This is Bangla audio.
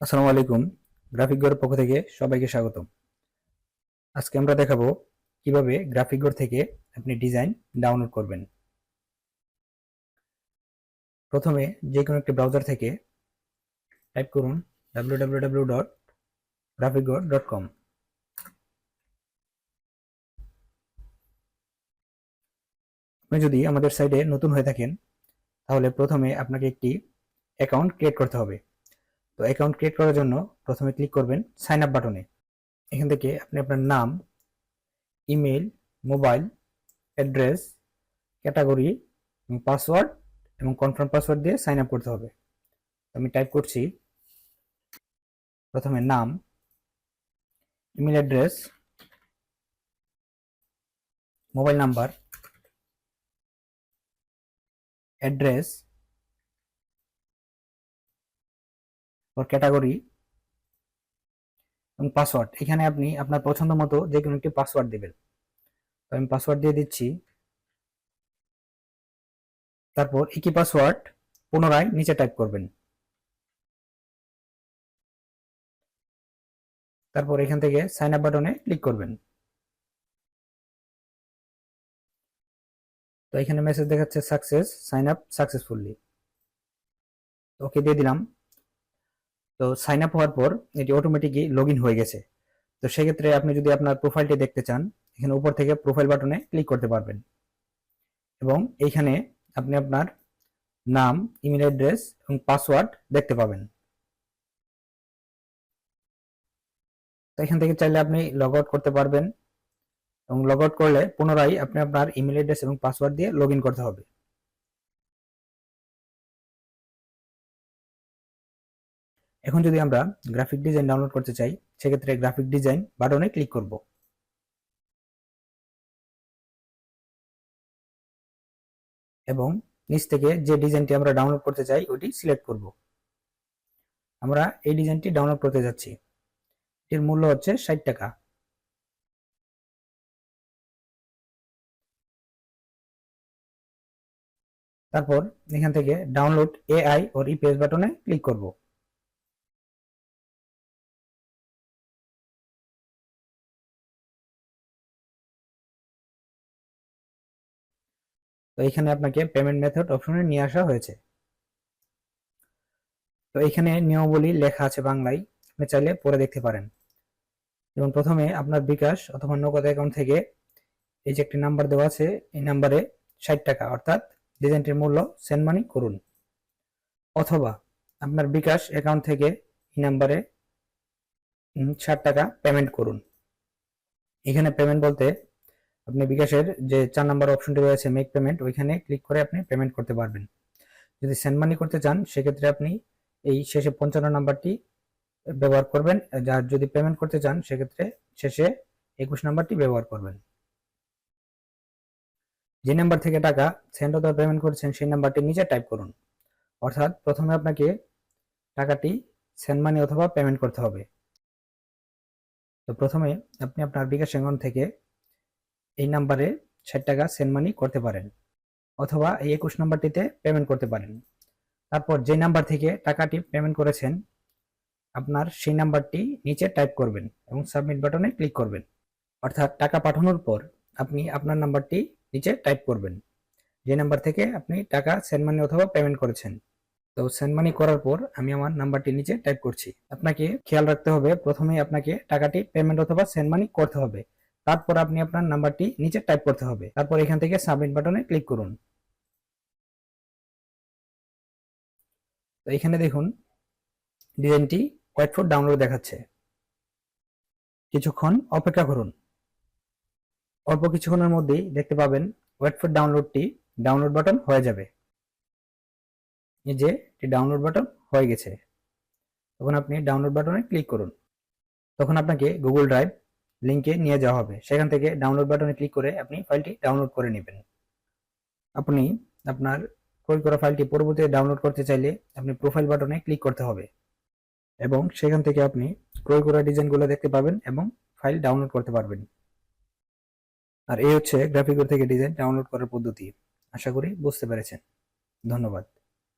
আসসালামু আলাইকুম। গ্রাফিক গড়ের পক্ষ থেকে সবাইকে স্বাগতম। আজকে আমরা দেখাবো কীভাবে গ্রাফিক গড় থেকে আপনি ডিজাইন ডাউনলোড করবেন। প্রথমে যে কোনো একটি ব্রাউজার থেকে টাইপ করুন www.graphicgore.com ডট ডট কম আপনি যদি আমাদের সাইটে নতুন হয়ে থাকেন, তাহলে প্রথমে আপনাকে একটি অ্যাকাউন্ট ক্রিয়েট করতে হবে। তো অ্যাকাউন্ট ক্রিয়েট করার জন্য প্রথমে ক্লিক করবেন সাইন আপ বাটনে এখান থেকে আপনি আপনার নাম ইমেল মোবাইল অ্যাড্রেস ক্যাটাগরি এবং পাসওয়ার্ড এবং কনফার্ম পাসওয়ার্ড দিয়ে সাইন আপ করতে হবে। আমি টাইপ করছি, প্রথমে নাম email address mobile number address or category এবং পাসওয়ার্ড এখানে আপনি আপনার পছন্দ মতো যে কোনো একটি পাসওয়ার্ড দেবেন। তো আমি পাসওয়ার্ড দিয়ে দিচ্ছি। তারপর একই পাসওয়ার্ড পুনরায় নিচে টাইপ করবেন। তারপর এখান থেকে সাইন আপ বাটনে ক্লিক করবেন। তো এখানে মেসেজ দেখাচ্ছে success sign up successfully okay দিয়ে দিলাম। তো সাইন আপ হওয়ার পর এটি অটোমেটিকই লগ হয়ে গেছে। তো সেক্ষেত্রে আপনি যদি আপনার প্রোফাইলটি দেখতে চান, এখানে উপর থেকে প্রোফাইল বাটনে ক্লিক করতে পারবেন। এবং এইখানে আপনি আপনার নাম ইমেল অ্যাড্রেস এবং পাসওয়ার্ড দেখতে পাবেন। তো এখান থেকে চাইলে আপনি লগ আউট করতে পারবেন। এবং লগ আউট করলে পুনরায় আপনি আপনার ইমেল অ্যাড্রেস এবং পাসওয়ার্ড দিয়ে লগ করতে হবে। এখন যদি আমরা গ্রাফিক ডিজাইন ডাউনলোড করতে চাই, সেক্ষেত্রে গ্রাফিক ডিজাইন বাটনে ক্লিক করব। এবং নিচ থেকে যে ডিজাইনটি আমরা ডাউনলোড করতে চাই ওটি সিলেক্ট করব। আমরা এই ডিজাইনটি ডাউনলোড করতে যাচ্ছি। এর মূল্য হচ্ছে ষাট টাকা। তারপর এখান থেকে ডাউনলোড এআই ওর ইপিএস বাটনে ক্লিক করব। তো এখানে আপনাকে পেমেন্ট মেথড অপশনে নিয়ে আসা হয়েছে। তো এখানে নিয়মাবলী লেখা আছে বাংলায়, আপনি চাইলে পরে দেখতে পারেন। যেমন প্রথমে আপনার বিকাশ অথবা নগদ অ্যাকাউন্ট থেকে এই যে একটি নাম্বার দেওয়া আছে, এই নাম্বারে ষাট টাকা, অর্থাৎ ডিজাইনটির মূল্য সেন্ড মানি করুন। অথবা আপনার বিকাশ অ্যাকাউন্ট থেকে এই নাম্বারে ষাট টাকা পেমেন্ট করুন। এখানে পেমেন্ট বলতে আপনি বিকাশের যে চার নাম্বার অপশনটি রয়েছে মেক পেমেন্ট ওইখানে ক্লিক করে আপনি পেমেন্ট করতে পারবেন। যদি সেন্ড মানি করতে চান, সেক্ষেত্রে আপনি এই শেষে পঞ্চান্ন নাম্বারটি ব্যবহার করবেন। যার যদি পেমেন্ট করতে চান, সেক্ষেত্রে শেষে একুশ নাম্বারটি ব্যবহার করবেন। যে নাম্বার থেকে টাকা সেন্ড অথবা পেমেন্ট করেছেন, সেই নাম্বারটি নিচে টাইপ করুন। অর্থাৎ প্রথমে আপনাকে টাকাটি সেন্ড মানি অথবা পেমেন্ট করতে হবে। তো প্রথমে আপনি আপনার বিকাশ অ্যাকাউন্ট থেকে এই নাম্বারে ষাট টাকা সেন্ড মানি করতে পারেন অথবা এই একুশ নাম্বারটিতে পেমেন্ট করতে পারেন। তারপর যে নাম্বার থেকে টাকাটি পেমেন্ট করেছেন, আপনার সেই নাম্বারটি নিচে টাইপ করবেন এবং সাবমিট বাটনে ক্লিক করবেন। অর্থাৎ টাকা পাঠানোর পর আপনি আপনার নাম্বারটি নিচে টাইপ করবেন। যে নাম্বার থেকে আপনি টাকা সেন্ড মানি অথবা পেমেন্ট করেছেন। তো সেন্ড মানি করার পর আমি আমার নাম্বারটি নিচে টাইপ করছি। আপনাকে খেয়াল রাখতে হবে প্রথমে আপনাকে টাকাটি পেমেন্ট অথবা সেন্ড মানি করতে হবে। তারপর আপনি আপনার নাম্বারটি নিচে টাইপ করতে হবে। তারপর এখান থেকে সাবমিট বাটনে ক্লিক করুন। তো এখানে দেখুন ডিজাইনটি কয়েক ফুট ডাউনলোড দেখাচ্ছে। কিছুক্ষণ অপেক্ষা করুন। অল্প কিছুক্ষণের মধ্যেই দেখতে পাবেন ওয়েট ফর ডাউনলোডটি ডাউনলোড বাটন হয়ে যাবে। এই যে ডাউনলোড বাটন হয়ে গেছে। তখন আপনি ডাউনলোড বাটনে ক্লিক করুন। তখন আপনাকে গুগল ড্রাইভ লিঙ্কে নিয়ে যাওয়া হবে। সেখান থেকে ডাউনলোড বাটনে ক্লিক করে আপনি ফাইলটি ডাউনলোড করে নেবেন। আপনি আপনার ক্রয় করা ফাইলটি পরবর্তীতে ডাউনলোড করতে চাইলে আপনি প্রোফাইল বাটনে ক্লিক করতে হবে এবং সেখান থেকে আপনি ক্রয় করা ডিজাইনগুলো দেখতে পাবেন এবং ফাইল ডাউনলোড করতে পারবেন। আর এই হচ্ছে গ্রাফিকর থেকে ডিজাইন ডাউনলোড করার পদ্ধতি। আশা করি বুঝতে পেরেছেন। ধন্যবাদ।